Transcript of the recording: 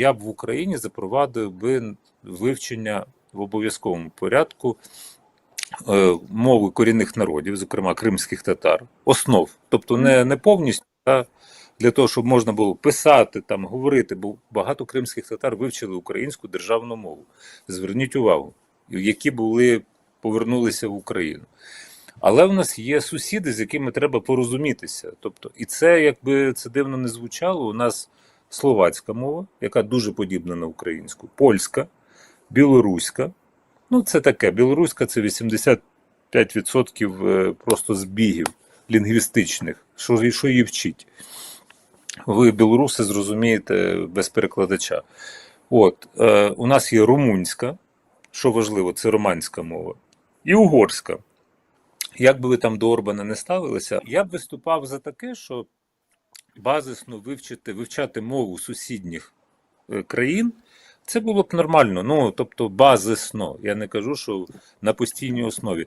я б в Україні запровадив би вивчення в обов'язковому порядку е, мови корінних народів, зокрема кримських татар, основ, тобто не, не повністю. а для того, щоб можна було писати, там, говорити, бо багато кримських татар вивчили українську державну мову. Зверніть увагу, які були, повернулися в Україну. Але в нас є сусіди, з якими треба порозумітися. Тобто, і це, якби це дивно не звучало, у нас словацька мова, яка дуже подібна на українську, польська, білоруська. Ну, це таке. Білоруська це 85% е, просто збігів лінгвістичних. Що, що її вчить? Ви, білоруси, зрозумієте без перекладача. От, е, у нас є румунська, що важливо, це романська мова, і угорська. Як би ви там до Орбана не ставилися, я б виступав за таке, що базисно вивчити, вивчати мову сусідніх е, країн, це було б нормально. Ну, тобто базисно. Я не кажу, що на постійній основі.